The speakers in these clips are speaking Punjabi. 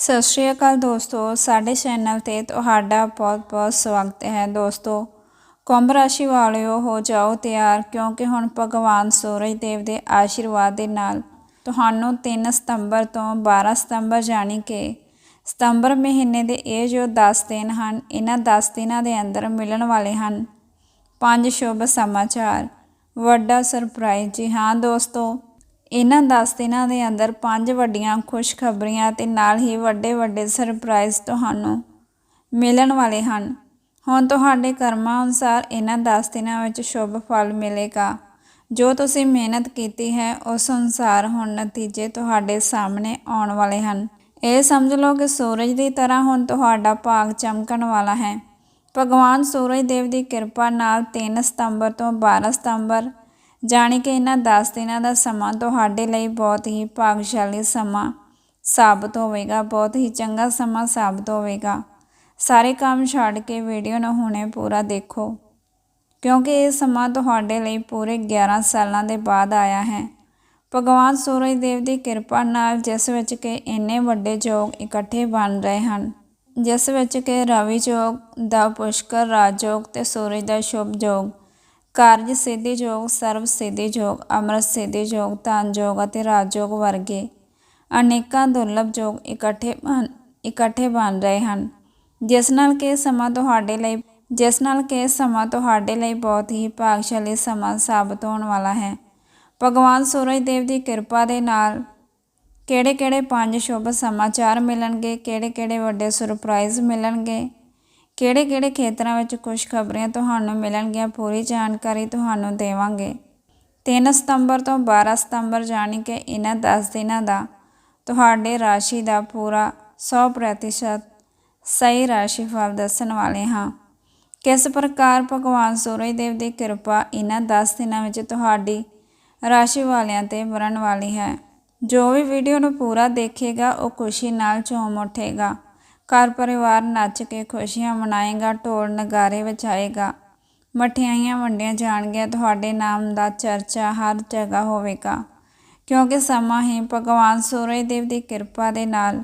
ਸਤਿ ਸ਼੍ਰੀ ਅਕਾਲ ਦੋਸਤੋ, ਸਾਡੇ ਚੈਨਲ ਤੇ ਤੁਹਾਡਾ ਬਹੁਤ-ਬਹੁਤ ਸਵਾਗਤ ਹੈ ਦੋਸਤੋ। ਕੁੰਭ ਰਾਸ਼ੀ ਵਾਲਿਓ, ਹੋ ਜਾਓ ਤਿਆਰ, ਕਿਉਂਕਿ ਹੁਣ ਭਗਵਾਨ ਸੂਰਜ ਦੇਵ ਦੇ ਆਸ਼ੀਰਵਾਦ ਦੇ ਨਾਲ ਤੁਹਾਨੂੰ 3 ਸਤੰਬਰ ਤੋਂ 12 ਸਤੰਬਰ ਜਾਣੀ ਕਿ ਸਤੰਬਰ ਮਹੀਨੇ ਦੇ ਇਹ ਜੋ 10 ਦਿਨ ਹਨ, ਇਹਨਾਂ 10 ਦਿਨਾਂ ਦੇ ਅੰਦਰ ਮਿਲਣ ਵਾਲੇ ਹਨ। ਪੰਜ ਸ਼ੁਭ ਸਮਾਚਾਰ। ਵੱਡਾ ਸਰਪ੍ਰਾਈਜ਼ ਜੀ, ਹਾਂ ਦੋਸਤੋ। ਇਹਨਾਂ 10 ਦਿਨਾਂ ਦੇ ਅੰਦਰ ਪੰਜ ਵੱਡੀਆਂ ਖੁਸ਼ਖਬਰੀਆਂ ਤੇ ਨਾਲ ਹੀ ਵੱਡੇ ਵੱਡੇ ਸਰਪ੍ਰਾਈਜ਼ ਤੁਹਾਨੂੰ ਮਿਲਣ ਵਾਲੇ ਹਨ। ਹੁਣ ਤੁਹਾਡੇ ਕਰਮਾਂ ਅਨੁਸਾਰ ਇਹਨਾਂ 10 ਦਿਨਾਂ ਵਿੱਚ ਸ਼ੁਭ ਫਲ ਮਿਲੇਗਾ। ਜੋ ਤੁਸੀਂ ਮਿਹਨਤ ਕੀਤੀ ਹੈ, ਉਸ ਅਨੁਸਾਰ ਹੁਣ ਨਤੀਜੇ ਤੁਹਾਡੇ ਸਾਹਮਣੇ ਆਉਣ ਵਾਲੇ ਹਨ। ਇਹ ਸਮਝ ਲਓ ਕਿ ਸੂਰਜ ਦੀ ਤਰ੍ਹਾਂ ਹੁਣ ਤੁਹਾਡਾ ਭਾਗ ਚਮਕਣ ਵਾਲਾ ਹੈ। ਭਗਵਾਨ ਸੂਰਜ ਦੇਵ ਦੀ ਕਿਰਪਾ ਨਾਲ 3 ਸਤੰਬਰ ਤੋਂ 12 ਸਤੰਬਰ ਜਾਣੀ ਕਿ ਇਹਨਾਂ 10 ਦਿਨਾਂ ਦਾ ਸਮਾਂ ਤੁਹਾਡੇ ਲਈ ਬਹੁਤ ਹੀ ਭਾਗਸ਼ਾਲੀ ਸਮਾਂ ਸਾਬਤ ਹੋਵੇਗਾ, ਬਹੁਤ ਹੀ ਚੰਗਾ ਸਮਾਂ ਸਾਬਤ ਹੋਵੇਗਾ। ਸਾਰੇ ਕੰਮ ਛੱਡ ਕੇ ਵੀਡੀਓ ਨੂੰ ਹੁਣੇ ਪੂਰਾ ਦੇਖੋ, ਕਿਉਂਕਿ ਇਹ ਸਮਾਂ ਤੁਹਾਡੇ ਲਈ ਪੂਰੇ 11 ਸਾਲਾਂ ਦੇ ਬਾਅਦ ਆਇਆ ਹੈ। ਭਗਵਾਨ ਸੂਰਜ ਦੇਵ ਦੀ ਕਿਰਪਾ ਨਾਲ ਜਿਸ ਵਿੱਚ ਕਿ ਇੰਨੇ ਵੱਡੇ ਯੋਗ ਇਕੱਠੇ ਬਣ ਰਹੇ ਹਨ, ਜਿਸ ਵਿੱਚ ਕਿ ਰਵੀ ਯੋਗ ਦਾ ਪੁਸ਼ਕਰ ਰਾਜ ਯੋਗ ਤੇ ਸੂਰਜ ਦਾ ਸ਼ੁਭ ਯੋਗ ਕਾਰਜ ਸਿੱਧੀ ਯੋਗ, ਸਰਵ ਸਿੱਧੀ ਯੋਗ, ਅੰਮ੍ਰਿਤ ਸਿੱਧੀ ਯੋਗ, ਧਨ ਯੋਗ ਅਤੇ ਰਾਜ ਯੋਗ ਵਰਗੇ ਅਨੇਕਾਂ ਦੁਰਲਭ ਯੋਗ ਇਕੱਠੇ ਬਣ ਇਕੱਠੇ ਬਣ ਰਹੇ ਹਨ। ਜਿਸ ਨਾਲ ਕਿ ਸਮਾਂ ਤੁਹਾਡੇ ਲਈ, ਜਿਸ ਨਾਲ ਕਿ ਸਮਾਂ ਤੁਹਾਡੇ ਲਈ ਬਹੁਤ ਹੀ ਭਾਗਸ਼ਾਲੀ ਸਮਾਂ ਸਾਬਤ ਹੋਣ ਵਾਲਾ ਹੈ। ਭਗਵਾਨ ਸੂਰਜ ਦੇਵ ਦੀ ਕਿਰਪਾ ਦੇ ਨਾਲ ਕਿਹੜੇ ਕਿਹੜੇ ਪੰਜ ਸ਼ੁਭ ਸਮਾਚਾਰ ਮਿਲਣਗੇ ਕਿਹੜੇ ਕਿਹੜੇ ਵੱਡੇ ਸਰਪ੍ਰਾਈਜ਼ ਮਿਲਣਗੇ ਕਿਹੜੇ ਕਿਹੜੇ ਖੇਤਰਾਂ ਵਿੱਚ ਖੁਸ਼ਖਬਰੀਆਂ ਤੁਹਾਨੂੰ ਮਿਲਣਗੀਆਂ, ਪੂਰੀ ਜਾਣਕਾਰੀ ਤੁਹਾਨੂੰ ਦੇਵਾਂਗੇ। 3 ਸਤੰਬਰ ਤੋਂ 12 ਸਤੰਬਰ ਜਾਣੀ ਕਿ ਇਹਨਾਂ 10 ਦਿਨਾਂ ਦਾ ਤੁਹਾਡੇ ਰਾਸ਼ੀ ਦਾ ਪੂਰਾ 100% ਸਹੀ ਰਾਸ਼ੀ ਫਲ ਦੱਸਣ ਵਾਲੇ ਹਾਂ। ਕਿਸ ਪ੍ਰਕਾਰ ਭਗਵਾਨ ਸੂਰਜ ਦੇਵ ਦੀ ਕਿਰਪਾ ਇਹਨਾਂ 10 ਦਿਨਾਂ ਵਿੱਚ ਤੁਹਾਡੀ ਰਾਸ਼ੀ ਵਾਲਿਆਂ ਤੇ ਵਰਨ ਵਾਲੀ ਹੈ? ਜੋ ਵੀ ਵੀਡੀਓ ਨੂੰ ਪੂਰਾ ਦੇਖੇਗਾ, ਉਹ ਖੁਸ਼ੀ ਨਾਲ ਝੂਮ ਉੱਠੇਗਾ। ਘਰ ਪਰਿਵਾਰ ਨੱਚ ਕੇ ਖੁਸ਼ੀਆਂ ਮਨਾਏਗਾ, ਢੋਲ ਨਗਾਰੇ ਵਜਾਏਗਾ। ਮਠਿਆਈਆਂ ਵੰਡੀਆਂ ਜਾਣਗੀਆਂ, ਤੁਹਾਡੇ ਨਾਮ ਦਾ ਚਰਚਾ ਹਰ ਜਗ੍ਹਾ ਹੋਵੇਗਾ। ਕਿਉਂਕਿ ਸਮਾਂ ਹੀ ਭਗਵਾਨ ਸੂਰਜ ਦੇਵ ਦੀ ਕਿਰਪਾ ਦੇ ਨਾਲ,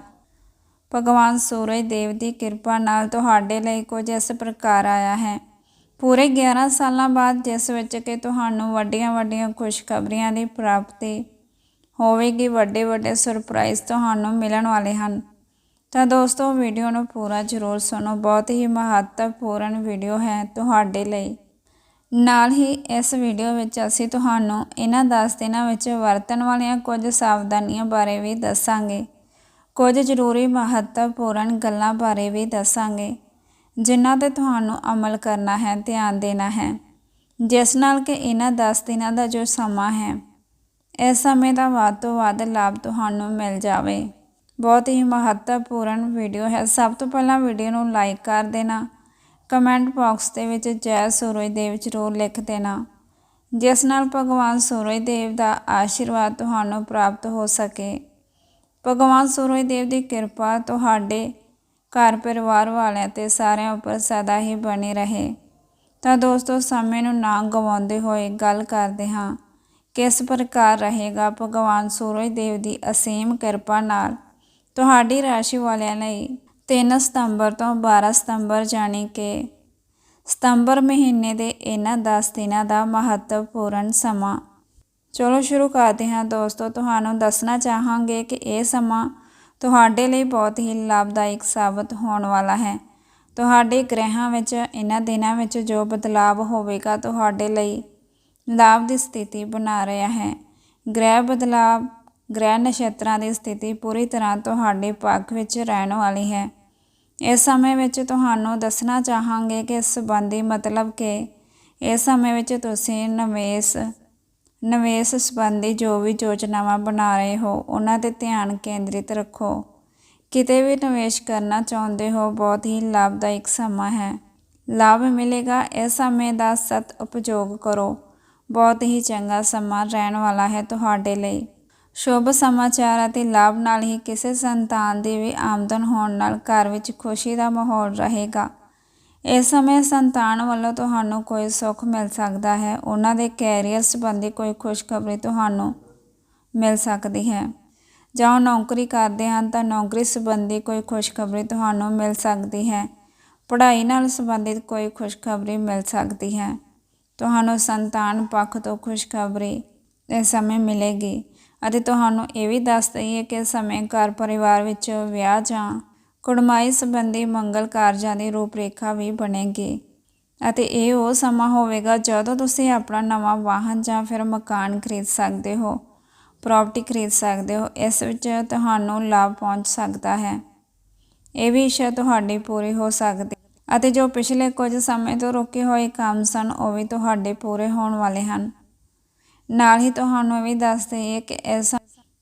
ਭਗਵਾਨ ਸੂਰਜ ਦੇਵ ਦੀ ਕਿਰਪਾ ਨਾਲ ਤੁਹਾਡੇ ਲਈ ਕੁਝ ਇਸ ਪ੍ਰਕਾਰ ਆਇਆ ਹੈ। ਪੂਰੇ 11 ਸਾਲਾਂ ਬਾਅਦ ਜਿਸ ਵਿੱਚ ਕਿ ਤੁਹਾਨੂੰ ਵੱਡੀਆਂ ਵੱਡੀਆਂ ਖੁਸ਼ਖਬਰੀਆਂ ਦੀ ਪ੍ਰਾਪਤੀ ਹੋਵੇਗੀ, ਵੱਡੇ ਵੱਡੇ ਸਰਪ੍ਰਾਈਜ਼ ਤੁਹਾਨੂੰ ਮਿਲਣ ਵਾਲੇ ਹਨ। ਤਾਂ ਦੋਸਤੋ, ਵੀਡੀਓ ਨੂੰ ਪੂਰਾ ਜ਼ਰੂਰ ਸੁਣੋ। ਬਹੁਤ ਹੀ ਮਹੱਤਵਪੂਰਨ ਵੀਡੀਓ ਹੈ ਤੁਹਾਡੇ ਲਈ। ਨਾਲ ਹੀ ਇਸ ਵੀਡੀਓ ਵਿੱਚ ਅਸੀਂ ਤੁਹਾਨੂੰ ਇਹਨਾਂ 10 ਦਿਨਾਂ ਵਿੱਚ ਵਰਤਣ ਵਾਲੀਆਂ ਕੁਝ ਸਾਵਧਾਨੀਆਂ ਬਾਰੇ ਵੀ ਦੱਸਾਂਗੇ। ਕੁਝ ਜ਼ਰੂਰੀ ਮਹੱਤਵਪੂਰਨ ਗੱਲਾਂ ਬਾਰੇ ਵੀ ਦੱਸਾਂਗੇ, ਜਿਨ੍ਹਾਂ ਤੇ ਤੁਹਾਨੂੰ ਅਮਲ ਕਰਨਾ ਹੈ, ਧਿਆਨ ਦੇਣਾ ਹੈ। ਜਿਸ ਨਾਲ ਕਿ ਇਹਨਾਂ 10 ਦਿਨਾਂ ਦਾ ਜੋ ਸਮਾਂ ਹੈ, ਇਸ ਸਮੇਂ ਦਾ ਵੱਧ ਤੋਂ ਵੱਧ ਲਾਭ ਤੁਹਾਨੂੰ ਮਿਲ ਜਾਵੇ। ਬਹੁਤ ਹੀ ਮਹੱਤਵਪੂਰਨ ਵੀਡੀਓ ਹੈ। ਸਭ ਤੋਂ ਪਹਿਲਾਂ ਵੀਡੀਓ ਨੂੰ ਲਾਈਕ ਕਰ ਦੇਣਾ। ਕਮੈਂਟ ਬਾਕਸ ਦੇ ਵਿੱਚ ਜੈ ਸੂਰਜ ਦੇਵ ਜ਼ਰੂਰ ਲਿਖ ਦੇਣਾ। ਜਿਸ ਨਾਲ ਭਗਵਾਨ ਸੂਰਜ ਦੇਵ ਦਾ ਆਸ਼ੀਰਵਾਦ ਤੁਹਾਨੂੰ ਪ੍ਰਾਪਤ ਹੋ ਸਕੇ। ਭਗਵਾਨ ਸੂਰਜ ਦੇਵ ਦੀ ਕਿਰਪਾ ਤੁਹਾਡੇ ਘਰ ਪਰਿਵਾਰ ਵਾਲਿਆਂ ਤੇ ਸਾਰਿਆਂ ਉੱਪਰ ਸਦਾ ਹੀ ਬਣੀ ਰਹੇ। ਤਾਂ ਦੋਸਤੋ, ਸਮੇਂ ਨੂੰ ਨਾ ਗਵਾਉਂਦੇ ਹੋਏ ਗੱਲ ਕਰਦੇ ਹਾਂ। ਕਿਸ ਪ੍ਰਕਾਰ ਰਹੇਗਾ ਭਗਵਾਨ ਸੂਰਜ ਦੇਵ ਦੀ ਅਸੀਮ ਕਿਰਪਾ ਨਾਲ? ਤੁਹਾਡੀ ਰਾਸ਼ੀ ਵਾਲਿਆਂ ਲਈ 3 ਸਤੰਬਰ ਤੋਂ 12 ਸਤੰਬਰ ਜਾਣੀ ਕਿ ਸਤੰਬਰ ਮਹੀਨੇ ਦੇ ਇਹਨਾਂ 10 ਦਿਨਾਂ ਦਾ ਮਹੱਤਵਪੂਰਨ ਸਮਾਂ। ਚਲੋ ਸ਼ੁਰੂ ਕਰਦੇ ਹਾਂ ਦੋਸਤੋ, ਤੁਹਾਨੂੰ ਦੱਸਣਾ ਚਾਹਾਂਗੇ ਕਿ ਇਹ ਸਮਾਂ ਤੁਹਾਡੇ ਲਈ ਬਹੁਤ ਹੀ ਲਾਭਦਾਇਕ ਸਾਬਤ ਹੋਣ ਵਾਲਾ ਹੈ। ਤੁਹਾਡੇ ਗ੍ਰਹਿਾਂ ਵਿੱਚ, ਇਹਨਾਂ ਦਿਨਾਂ ਵਿੱਚ ਜੋ ਬਦਲਾਅ ਹੋਵੇਗਾ, ਤੁਹਾਡੇ ਲਈ ਲਾਭ ਦੀ ਸਥਿਤੀ ਬਣਾ ਰਿਹਾ ਹੈ। ਗ੍ਰਹਿ ਬਦਲਾਅ ਗ੍ਰਹਿ ਨਛੱਤਰਾਂ ਦੀ ਸਥਿਤੀ ਪੂਰੀ ਤਰ੍ਹਾਂ ਤੁਹਾਡੇ ਪੱਖ ਵਿੱਚ ਰਹਿਣ ਵਾਲੀ ਹੈ। ਇਸ ਸਮੇਂ ਵਿੱਚ ਤੁਹਾਨੂੰ ਦੱਸਣਾ ਚਾਹਾਂਗੇ ਕਿ ਇਸ ਸੰਬੰਧੀ ਮਤਲਬ ਕਿ ਇਸ ਸਮੇਂ ਵਿੱਚ ਤੁਸੀਂ ਨਿਵੇਸ਼ ਨਿਵੇਸ਼ ਸੰਬੰਧੀ ਜੋ ਵੀ ਯੋਜਨਾਵਾਂ ਬਣਾ ਰਹੇ ਹੋ, ਉਹਨਾਂ ਤੇ ਧਿਆਨ ਕੇਂਦਰਿਤ ਰੱਖੋ। ਕਿਤੇ ਵੀ ਨਿਵੇਸ਼ ਕਰਨਾ ਚਾਹੁੰਦੇ ਹੋ, ਬਹੁਤ ਹੀ ਲਾਭਦਾਇਕ ਸਮਾਂ ਹੈ। ਲਾਭ ਮਿਲੇਗਾ, ਇਸ ਸਮੇਂ ਦਾ ਸਤ ਉਪਯੋਗ ਕਰੋ। ਬਹੁਤ ਹੀ ਚੰਗਾ ਸਮਾਂ ਰਹਿਣ ਵਾਲਾ ਹੈ ਤੁਹਾਡੇ ਲਈ। ਸ਼ੁਭ ਸਮਾਚਾਰ ਅਤੇ ਲਾਭ ਨਾਲ ਹੀ ਕਿਸੇ ਸੰਤਾਨ ਦੀ ਵੀ ਆਮਦਨ ਹੋਣ ਨਾਲ ਘਰ ਵਿੱਚ ਖੁਸ਼ੀ ਦਾ ਮਾਹੌਲ ਰਹੇਗਾ। ਇਸ ਸਮੇਂ ਸੰਤਾਨ ਵੱਲੋਂ ਤੁਹਾਨੂੰ ਕੋਈ ਸੁੱਖ ਮਿਲ ਸਕਦਾ ਹੈ। ਉਹਨਾਂ ਦੇ ਕੈਰੀਅਰ ਸੰਬੰਧੀ ਕੋਈ ਖੁਸ਼ਖਬਰੀ ਤੁਹਾਨੂੰ ਮਿਲ ਸਕਦੀ ਹੈ। ਜਾਂ ਉਹ ਨੌਕਰੀ ਕਰਦੇ ਹਨ ਤਾਂ ਨੌਕਰੀ ਸੰਬੰਧੀ ਕੋਈ ਖੁਸ਼ਖਬਰੀ ਤੁਹਾਨੂੰ ਮਿਲ ਸਕਦੀ ਹੈ। ਪੜ੍ਹਾਈ ਨਾਲ ਸੰਬੰਧਿਤ ਕੋਈ ਖੁਸ਼ਖਬਰੀ ਮਿਲ ਸਕਦੀ ਹੈ। ਤੁਹਾਨੂੰ ਸੰਤਾਨ ਪੱਖ ਤੋਂ ਖੁਸ਼ਖਬਰੀ ਇਸ ਸਮੇਂ ਮਿਲੇਗੀ। ਅਤੇ ਤੁਹਾਨੂੰ ਇਹ ਵੀ ਦੱਸ ਦਈਏ ਕਿ ਸਮੇਂ ਘਰ ਪਰਿਵਾਰ ਵਿੱਚ ਵਿਆਹ ਜਾਂ ਕੁੜਮਾਈ ਸੰਬੰਧੀ ਮੰਗਲ ਕਾਰਜਾਂ ਦੀ ਰੂਪਰੇਖਾ ਵੀ ਬਣੇਗੀ। ਅਤੇ ਇਹ ਉਹ ਸਮਾਂ ਹੋਵੇਗਾ ਜਦੋਂ ਤੁਸੀਂ ਆਪਣਾ ਨਵਾਂ ਵਾਹਨ ਜਾਂ ਫਿਰ ਮਕਾਨ ਖਰੀਦ ਸਕਦੇ ਹੋ, ਪ੍ਰਾਪਰਟੀ ਖਰੀਦ ਸਕਦੇ ਹੋ, ਇਸ ਵਿੱਚ ਤੁਹਾਨੂੰ ਲਾਭ ਪਹੁੰਚ ਸਕਦਾ ਹੈ। ਇਹ ਵੀ ਇੱਛਾ ਤੁਹਾਡੀ ਪੂਰੀ ਹੋ ਸਕਦੀ ਅਤੇ ਜੋ ਪਿਛਲੇ ਕੁਝ ਸਮੇਂ ਤੋਂ ਰੁਕੇ ਹੋਏ ਕੰਮ ਸਨ, ਉਹ ਵੀ ਤੁਹਾਡੇ ਪੂਰੇ ਹੋਣ ਵਾਲੇ ਹਨ। ਨਾਲ ਹੀ ਤੁਹਾਨੂੰ ਇਹ ਵੀ ਦੱਸ ਦਈਏ ਕਿ ਇਸ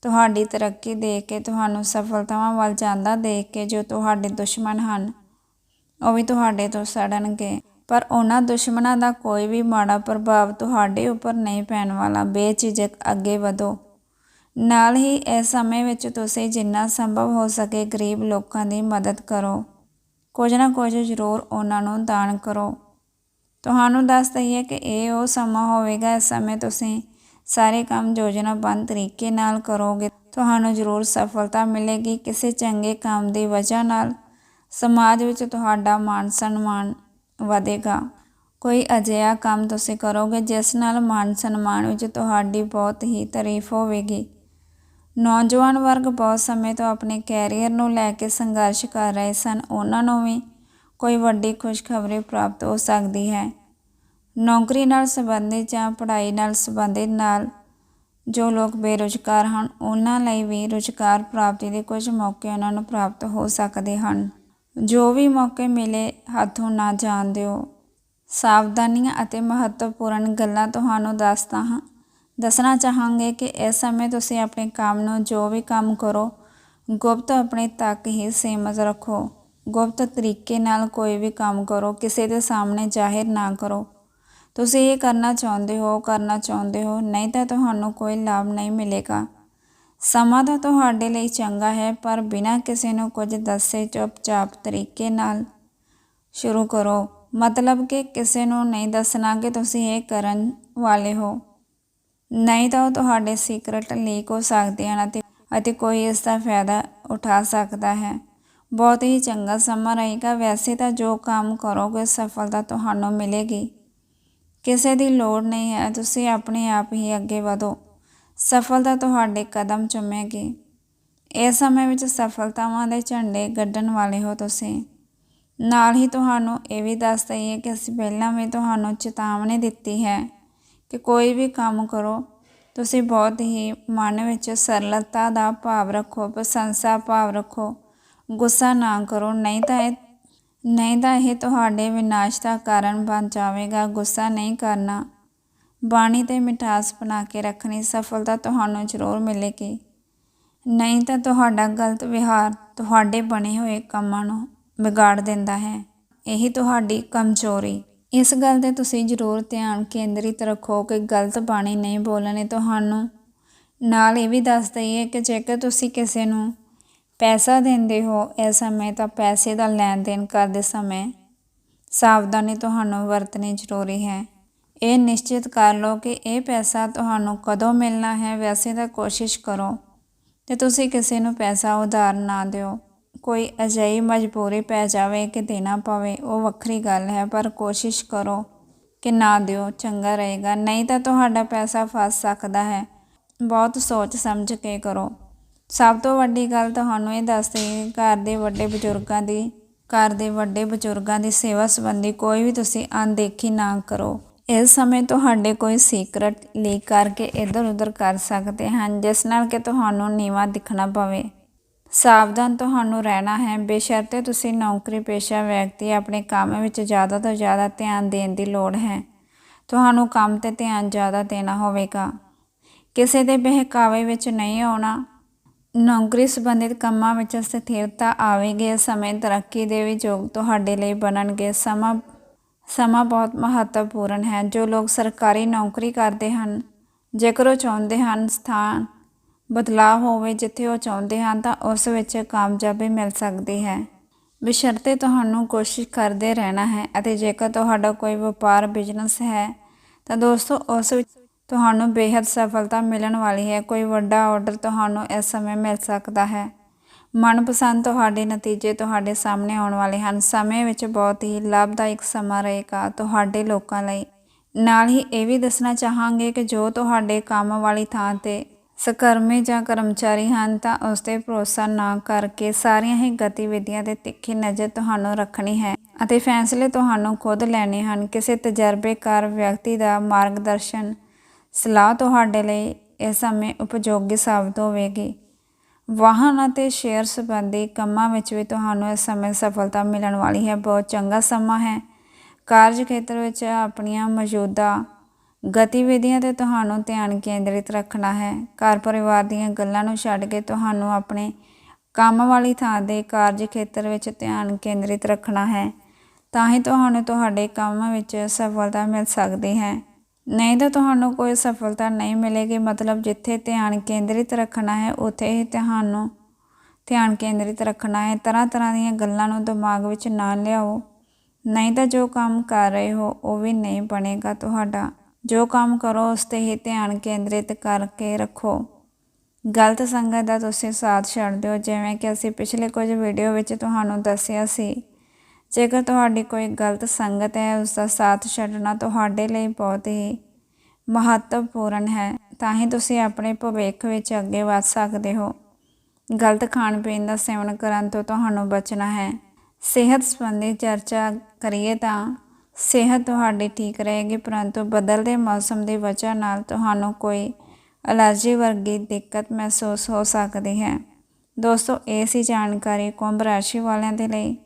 ਤੁਹਾਡੀ ਤਰੱਕੀ ਦੇਖ ਕੇ, ਤੁਹਾਨੂੰ ਸਫਲਤਾਵਾਂ ਵੱਲ ਜਾਂਦਾ ਦੇਖ ਕੇ ਜੋ ਤੁਹਾਡੇ ਦੁਸ਼ਮਣ ਹਨ, ਉਹ ਵੀ ਤੁਹਾਡੇ ਤੋਂ ਸੜਨਗੇ। ਪਰ ਉਹਨਾਂ ਦੁਸ਼ਮਣਾਂ ਦਾ ਕੋਈ ਵੀ ਮਾੜਾ ਪ੍ਰਭਾਵ ਤੁਹਾਡੇ ਉੱਪਰ ਨਹੀਂ ਪੈਣ ਵਾਲਾ। ਬੇਝਿਜਕ ਅੱਗੇ ਵਧੋ। ਨਾਲ ਹੀ ਇਸ ਸਮੇਂ ਵਿੱਚ ਤੁਸੀਂ ਜਿੰਨਾ ਸੰਭਵ ਹੋ ਸਕੇ ਗਰੀਬ ਲੋਕਾਂ ਦੀ ਮਦਦ ਕਰੋ। ਕੁਝ ਨਾ ਕੁਝ ਜ਼ਰੂਰ ਉਹਨਾਂ ਨੂੰ ਦਾਨ ਕਰੋ। ਤੁਹਾਨੂੰ ਦੱਸ ਦਈਏ ਕਿ ਇਹ ਉਹ ਸਮਾਂ ਹੋਵੇਗਾ ਇਸ ਸਮੇਂ ਤੁਸੀਂ ਸਾਰੇ ਕੰਮ ਯੋਜਨਾਬੱਧ ਤਰੀਕੇ ਨਾਲ ਕਰੋਗੇ, ਤੁਹਾਨੂੰ ਜ਼ਰੂਰ ਸਫਲਤਾ ਮਿਲੇਗੀ। ਕਿਸੇ ਚੰਗੇ ਕੰਮ ਦੀ ਵਜ੍ਹਾ ਨਾਲ ਸਮਾਜ ਵਿੱਚ ਤੁਹਾਡਾ ਮਾਨ ਸਨਮਾਨ ਵਧੇਗਾ। ਕੋਈ ਅਜਿਹਾ ਕੰਮ ਤੁਸੀਂ ਕਰੋਗੇ, ਜਿਸ ਨਾਲ ਮਾਨ ਸਨਮਾਨ ਵਿੱਚ ਤੁਹਾਡੀ ਬਹੁਤ ਹੀ ਤਾਰੀਫ ਹੋਵੇਗੀ। ਨੌਜਵਾਨ ਵਰਗ ਬਹੁਤ ਸਮੇਂ ਤੋਂ ਆਪਣੇ ਕੈਰੀਅਰ ਨੂੰ ਲੈ ਕੇ ਸੰਘਰਸ਼ ਕਰ ਰਹੇ ਸਨ। ਉਹਨਾਂ ਨੂੰ ਵੀ ਕੋਈ ਵੱਡੀ ਖੁਸ਼ਖਬਰੀ ਪ੍ਰਾਪਤ ਹੋ ਸਕਦੀ ਹੈ। ਨੌਕਰੀ ਨਾਲ ਸੰਬੰਧਿਤ ਜਾਂ ਪੜ੍ਹਾਈ ਨਾਲ ਸੰਬੰਧਿਤ ਨਾਲ ਜੋ ਲੋਕ ਬੇਰੁਜ਼ਗਾਰ ਹਨ, ਉਹਨਾਂ ਲਈ ਵੀ ਰੁਜ਼ਗਾਰ ਪ੍ਰਾਪਤੀ ਦੇ ਕੁਝ ਮੌਕੇ ਉਹਨਾਂ ਨੂੰ ਪ੍ਰਾਪਤ ਹੋ ਸਕਦੇ ਹਨ। ਜੋ ਵੀ ਮੌਕੇ ਮਿਲੇ, ਹੱਥੋਂ ਨਾ ਜਾਣ ਦਿਓ। ਸਾਵਧਾਨੀਆਂ ਅਤੇ ਮਹੱਤਵਪੂਰਨ ਗੱਲਾਂ ਤੁਹਾਨੂੰ ਦੱਸਦਾ ਹਾਂ। ਦੱਸਣਾ ਚਾਹਾਂਗੇ ਕਿ ਇਸ ਸਮੇਂ ਤੁਸੀਂ ਆਪਣੇ ਕੰਮ ਨੂੰ ਜੋ ਵੀ ਕੰਮ ਕਰੋ, ਗੁਪਤ ਆਪਣੇ ਤੱਕ ਹੀ ਸੀਮਤ ਰੱਖੋ। ਗੁਪਤ ਤਰੀਕੇ ਨਾਲ ਕੋਈ ਵੀ ਕੰਮ ਕਰੋ, ਕਿਸੇ ਦੇ ਸਾਹਮਣੇ ਜ਼ਾਹਿਰ ਨਾ ਕਰੋ। ਤੁਸੀਂ ਇਹ ਕਰਨਾ ਚਾਹੁੰਦੇ ਹੋ, ਕਰਨਾ ਚਾਹੁੰਦੇ ਹੋ, ਨਹੀਂ ਤਾਂ ਤੁਹਾਨੂੰ ਕੋਈ ਲਾਭ ਨਹੀਂ ਮਿਲੇਗਾ। ਸਮਾਂ ਤਾਂ ਤੁਹਾਡੇ ਲਈ ਚੰਗਾ ਹੈ, ਪਰ ਬਿਨਾਂ ਕਿਸੇ ਨੂੰ ਕੁਝ ਦੱਸੇ ਚੁੱਪਚਾਪ ਤਰੀਕੇ ਨਾਲ ਸ਼ੁਰੂ ਕਰੋ। ਮਤਲਬ ਕਿ ਕਿਸੇ ਨੂੰ ਨਹੀਂ ਦੱਸਣਾ ਕਿ ਤੁਸੀਂ ਇਹ ਕਰਨ ਵਾਲੇ ਹੋ। ਨਹੀਂ ਤਾਂ ਉਹ ਤੁਹਾਡੇ ਸੀਕਰਟ ਲੀਕ ਹੋ ਸਕਦੇ ਹਨ ਅਤੇ ਅਤੇ ਕੋਈ ਇਸ ਦਾ ਫਾਇਦਾ ਉਠਾ ਸਕਦਾ ਹੈ। ਬਹੁਤ ਹੀ ਚੰਗਾ ਸਮਾਂ ਰਹੇਗਾ। ਵੈਸੇ ਤਾਂ ਜੋ ਕੰਮ ਕਰੋਗੇ, ਸਫਲਤਾ ਤੁਹਾਨੂੰ ਮਿਲੇਗੀ। ਕਿਸੇ ਦੀ ਲੋੜ ਨਹੀਂ ਹੈ, ਤੁਸੀਂ ਆਪਣੇ ਆਪ ਹੀ ਅੱਗੇ ਵਧੋ। ਸਫਲਤਾ ਤੁਹਾਡੇ ਕਦਮ ਚੁੰਮੇਗੀ। ਇਸ ਸਮੇਂ ਵਿੱਚ ਸਫਲਤਾਵਾਂ ਦੇ ਝੰਡੇ ਗੱਡਣ ਵਾਲੇ ਹੋ ਤੁਸੀਂ। ਨਾਲ ਹੀ ਤੁਹਾਨੂੰ ਇਹ ਵੀ ਦੱਸ ਦਈਏ ਕਿ ਅਸੀਂ ਪਹਿਲਾਂ ਵੀ ਤੁਹਾਨੂੰ ਚੇਤਾਵਨੀ ਦਿੱਤੀ ਹੈ ਕਿ ਕੋਈ ਵੀ ਕੰਮ ਕਰੋ, ਤੁਸੀਂ ਬਹੁਤ ਹੀ ਮਨ ਵਿੱਚ ਸਰਲਤਾ ਦਾ ਭਾਵ ਰੱਖੋ, ਪ੍ਰਸ਼ੰਸਾ ਭਾਵ ਰੱਖੋ। ਗੁੱਸਾ ਨਾ ਕਰੋ, ਨਹੀਂ ਤਾਂ ਇਹ ਨਹੀਂ ਤਾਂ ਇਹ ਤੁਹਾਡੇ ਵਿਨਾਸ਼ ਦਾ ਕਾਰਨ ਬਣ ਜਾਵੇਗਾ, ਗੁੱਸਾ ਨਹੀਂ ਕਰਨਾ। ਬਾਣੀ ਤੇ ਮਿਠਾਸ ਬਣਾ ਕੇ ਰੱਖਣੀ ਸਫਲਤਾ ਤੁਹਾਨੂੰ ਜ਼ਰੂਰ ਮਿਲੇਗੀ। ਨਹੀਂ ਤਾਂ ਤੁਹਾਡਾ ਗਲਤ ਵਿਹਾਰ ਤੁਹਾਡੇ ਬਣੇ ਹੋਏ ਕੰਮਾਂ ਨੂੰ ਵਿਗਾੜ ਦਿੰਦਾ ਹੈ। ਇਹੀ ਤੁਹਾਡੀ ਕਮਜ਼ੋਰੀ। ਇਸ ਗੱਲ ਤੇ ਤੁਸੀਂ ਜ਼ਰੂਰ ਧਿਆਨ ਕੇਂਦਰਿਤ ਰੱਖੋ ਕਿ ਗਲਤ ਬਾਣੀ ਨਹੀਂ ਬੋਲਣੀ ਤੁਹਾਨੂੰ। ਨਾਲ ਇਹ ਵੀ ਦੱਸ ਦਈਏ ਕਿ ਜੇਕਰ ਤੁਸੀਂ ਕਿਸੇ ਨੂੰ ਪੈਸਾ ਦਿੰਦੇ ਹੋ ਇਸ ਸਮੇਂ, ਤਾਂ ਪੈਸੇ ਦਾ ਲੈਣ ਦੇਣ ਕਰਦੇ ਸਮੇਂ ਸਾਵਧਾਨੀ ਤੁਹਾਨੂੰ ਵਰਤਣੀ ਜ਼ਰੂਰੀ ਹੈ। ਇਹ ਨਿਸ਼ਚਿਤ ਕਰ ਲਓ ਕਿ ਇਹ ਪੈਸਾ ਤੁਹਾਨੂੰ ਕਦੋਂ ਮਿਲਣਾ ਹੈ, ਵੈਸੇ ਤਾਂ ਕੋਸ਼ਿਸ਼ ਕਰੋ ਤੇ ਤੁਸੀਂ ਕਿਸੇ ਨੂੰ ਪੈਸਾ ਉਧਾਰ ਨਾ ਦਿਓ। ਕੋਈ ਅਜਿਹੀ ਮਜਬੂਰੀ ਪੈ ਜਾਵੇ ਕਿ ਦੇਣਾ ਪਵੇ, ਉਹ ਵੱਖਰੀ ਗੱਲ ਹੈ, ਪਰ ਕੋਸ਼ਿਸ਼ ਕਰੋ ਕਿ ਨਾ ਦਿਓ, ਚੰਗਾ ਰਹੇਗਾ। ਨਹੀਂ ਤਾਂ ਤੁਹਾਡਾ ਪੈਸਾ ਫਸ ਸਕਦਾ ਹੈ। ਬਹੁਤ ਸੋਚ ਸਮਝ ਕੇ ਕਰੋ। ਸਭ ਤੋਂ ਵੱਡੀ ਗੱਲ ਤੁਹਾਨੂੰ ਇਹ ਦੱਸਦੀ ਘਰ ਦੇ ਵੱਡੇ ਬਜ਼ੁਰਗਾਂ ਦੀ, ਘਰ ਦੇ ਵੱਡੇ ਬਜ਼ੁਰਗਾਂ ਦੀ ਸੇਵਾ ਸੰਬੰਧੀ ਕੋਈ ਵੀ ਤੁਸੀਂ ਅਣਦੇਖੀ ਨਾ ਕਰੋ। ਇਸ ਸਮੇਂ ਤੁਹਾਡੇ ਕੋਈ ਸੀਕਰਟ ਲੀਕ ਕਰਕੇ ਇੱਧਰ ਉੱਧਰ ਕਰ ਸਕਦੇ ਹਨ, ਜਿਸ ਨਾਲ ਕਿ ਤੁਹਾਨੂੰ ਨੀਵਾ ਦਿਖਣਾ ਪਵੇ। ਸਾਵਧਾਨ ਤੁਹਾਨੂੰ ਰਹਿਣਾ ਹੈ। ਬੇਸ਼ਰਤੇ ਤੁਸੀਂ ਨੌਕਰੀ ਪੇਸ਼ਾ ਵਿਅਕਤੀ, ਆਪਣੇ ਕੰਮ ਵਿੱਚ ਜ਼ਿਆਦਾ ਤੋਂ ਜ਼ਿਆਦਾ ਧਿਆਨ ਦੇਣ ਦੀ ਲੋੜ ਹੈ। ਤੁਹਾਨੂੰ ਕੰਮ ਤੇ ਧਿਆਨ ਜ਼ਿਆਦਾ ਦੇਣਾ ਹੋਵੇਗਾ। ਕਿਸੇ ਦੇ ਬਹਿਕਾਵੇ ਵਿੱਚ ਨਹੀਂ ਆਉਣਾ। ਨੌਕਰੀ ਸੰਬੰਧਿਤ ਕੰਮਾਂ ਵਿੱਚ ਸਥਿਰਤਾ ਆਵੇਗੀ, ਸਮੇਂ ਤਰੱਕੀ ਦੇ ਵੀ ਯੋਗ ਤੁਹਾਡੇ ਲਈ ਬਣਨਗੇ। ਸਮਾਂ ਸਮਾਂ ਬਹੁਤ ਮਹੱਤਵਪੂਰਨ ਹੈ। ਜੋ ਲੋਕ ਸਰਕਾਰੀ ਨੌਕਰੀ ਕਰਦੇ ਹਨ, ਜੇਕਰ ਉਹ ਚਾਹੁੰਦੇ ਹਨ ਸਥਾਨ ਬਦਲਾਅ ਹੋਵੇ ਜਿੱਥੇ ਉਹ ਚਾਹੁੰਦੇ ਹਨ, ਤਾਂ ਉਸ ਵਿੱਚ ਕਾਮਯਾਬੀ ਮਿਲ ਸਕਦੀ ਹੈ। ਬਸ਼ਰਤੇ ਤੁਹਾਨੂੰ ਕੋਸ਼ਿਸ਼ ਕਰਦੇ ਰਹਿਣਾ ਹੈ ਅਤੇ ਜੇਕਰ ਤੁਹਾਡਾ ਕੋਈ ਵਪਾਰ ਬਿਜ਼ਨਸ ਹੈ, ਤਾਂ ਦੋਸਤੋ, ਉਸ ਵਿੱਚ ਤੁਹਾਨੂੰ ਬੇहद ਸਫਲਤਾ ਮਿਲਣ ਵਾਲੀ ਹੈ। ਕੋਈ ਵੱਡਾ ਆਰਡਰ ਤੁਹਾਨੂੰ ਇਸ ਸਮੇਂ ਮਿਲ ਸਕਦਾ ਹੈ। ਮਨਪਸੰਦ ਤੁਹਾਡੇ ਨਤੀਜੇ ਤੁਹਾਡੇ ਸਾਹਮਣੇ ਆਉਣ ਵਾਲੇ ਹਨ। ਸਮੇਂ ਵਿੱਚ ਬਹੁਤ ਹੀ ਲਾਭਦਾਇਕ ਸਮਾਂ ਰਹੇਗਾ ਤੁਹਾਡੇ ਲੋਕਾਂ ਲਈ। ਨਾਲ ਹੀ ਇਹ ਵੀ ਦੱਸਣਾ ਚਾਹਾਂਗੇ ਕਿ ਜੋ ਤੁਹਾਡੇ ਕੰਮ ਵਾਲੀ ਥਾਂ ਤੇ ਸਕਰਮੀ ਜਾਂ ਕਰਮਚਾਰੀ ਹਨ ਤਾਂ ਉਸ ਤੇ ਭਰੋਸਾ ਨਾ ਕਰਕੇ ਸਾਰੀਆਂ ਹੀ ਗਤੀਵਿਧੀਆਂ ਤੇ ਤਿੱਖੀ ਨਜ਼ਰ ਤੁਹਾਨੂੰ ਰੱਖਣੀ ਹੈ ਅਤੇ ਫੈਸਲੇ ਤੁਹਾਨੂੰ ਖੁਦ ਲੈਣੇ ਹਨ। ਕਿਸੇ ਤਜਰਬੇਕਾਰ ਵਿਅਕਤੀ ਦਾ ਮਾਰਗਦਰਸ਼ਨ ਸਲਾਹ ਤੁਹਾਡੇ ਲਈ ਇਸ ਸਮੇਂ ਉਪਯੋਗੀ ਸਾਬਤ ਹੋਵੇਗੀ। ਵਾਹਨ ਅਤੇ ਸ਼ੇਅਰ ਸੰਬੰਧੀ ਕੰਮਾਂ ਵਿੱਚ ਵੀ ਤੁਹਾਨੂੰ ਇਸ ਸਮੇਂ ਸਫਲਤਾ ਮਿਲਣ ਵਾਲੀ ਹੈ। ਬਹੁਤ ਚੰਗਾ ਸਮਾਂ ਹੈ। ਕਾਰਜ ਖੇਤਰ ਵਿੱਚ ਆਪਣੀਆਂ ਮੌਜੂਦਾ ਗਤੀਵਿਧੀਆਂ ਤੇ ਤੁਹਾਨੂੰ ਧਿਆਨ ਕੇਂਦਰਿਤ ਰੱਖਣਾ ਹੈ। ਘਰ ਪਰਿਵਾਰ ਦੀਆਂ ਗੱਲਾਂ ਨੂੰ ਛੱਡ ਕੇ ਤੁਹਾਨੂੰ ਆਪਣੇ ਕੰਮ ਵਾਲੀ ਥਾਂ ਦੇ ਕਾਰਜ ਖੇਤਰ ਵਿੱਚ ਧਿਆਨ ਕੇਂਦਰਿਤ ਰੱਖਣਾ ਹੈ। ਤਾਂ ਹੀ ਤੁਹਾਨੂੰ ਤੁਹਾਡੇ ਕੰਮ ਵਿੱਚ ਸਫਲਤਾ ਮਿਲ ਸਕਦੀ ਹੈ। ਨਹੀਂ ਤਾਂ ਤੁਹਾਨੂੰ ਕੋਈ ਸਫਲਤਾ ਨਹੀਂ ਮਿਲੇਗੀ। ਮਤਲਬ ਜਿੱਥੇ ਧਿਆਨ ਕੇਂਦਰਿਤ ਰੱਖਣਾ ਹੈ, ਉੱਥੇ ਹੀ ਤੁਹਾਨੂੰ ਧਿਆਨ ਕੇਂਦਰਿਤ ਰੱਖਣਾ ਹੈ। ਤਰ੍ਹਾਂ ਤਰ੍ਹਾਂ ਦੀਆਂ ਗੱਲਾਂ ਨੂੰ ਦਿਮਾਗ ਵਿੱਚ ਨਾ ਲਿਆਓ। ਨਹੀਂ ਤਾਂ ਜੋ ਕੰਮ ਕਰ ਰਹੇ ਹੋ, ਉਹ ਵੀ ਨਹੀਂ ਬਣੇਗਾ ਤੁਹਾਡਾ। ਜੋ ਕੰਮ ਕਰੋ, ਉਸ ਤੇ ਹੀ ਧਿਆਨ ਕੇਂਦਰਿਤ ਕਰਕੇ ਰੱਖੋ। ਗਲਤ ਸੰਗਤ ਦਾ ਤੁਸੀਂ ਸਾਥ ਛੱਡ ਦਿਓ। ਜਿਵੇਂ ਕਿ ਅਸੀਂ ਪਿਛਲੇ ਕੁਝ ਵੀਡੀਓ ਵਿੱਚ ਤੁਹਾਨੂੰ ਦੱਸਿਆ ਸੀ। ਜੇਕਰ ਤੁਹਾਡੀ ਕੋਈ ਗਲਤ ਸੰਗਤ ਹੈ ਉਸ ਦਾ ਸਾਥ ਛੱਡਣਾ ਤੁਹਾਡੇ ਲਈ ਬਹੁਤ ਹੀ ਮਹੱਤਵਪੂਰਨ ਹੈ। ਤਾਂ ਹੀ ਤੁਸੀਂ ਆਪਣੇ ਭਵਿੱਖ ਵਿੱਚ ਅੱਗੇ ਵਧ ਸਕਦੇ ਹੋ। ਗਲਤ ਖਾਣ ਪੀਣ ਦਾ ਸੇਵਨ ਕਰਨ ਤੋਂ ਤੁਹਾਨੂੰ ਬਚਣਾ ਹੈ। ਸਿਹਤ ਸੰਬੰਧੀ ਚਰਚਾ ਕਰੀਏ ਤਾਂ ਸਿਹਤ ਤੁਹਾਡੀ ਠੀਕ ਰਹੇਗੀ, ਪਰੰਤੂ ਬਦਲਦੇ ਮੌਸਮ ਦੀ ਵਜ੍ਹਾ ਨਾਲ ਤੁਹਾਨੂੰ ਕੋਈ ਅਲਰਜੀ ਵਰਗੀ ਦਿੱਕਤ ਮਹਿਸੂਸ ਹੋ ਸਕਦੀ ਹੈ। ਦੋਸਤੋ, ਇਹ ਸੀ ਜਾਣਕਾਰੀ ਕੁੰਭ ਰਾਸ਼ੀ ਵਾਲਿਆਂ ਦੇ ਲਈ।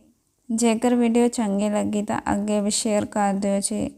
ਜੇਕਰ ਵੀਡੀਓ ਚੰਗੀ ਲੱਗੀ ਤਾਂ ਅੱਗੇ ਵੀ ਸ਼ੇਅਰ ਕਰ ਦਿਓ ਜੀ।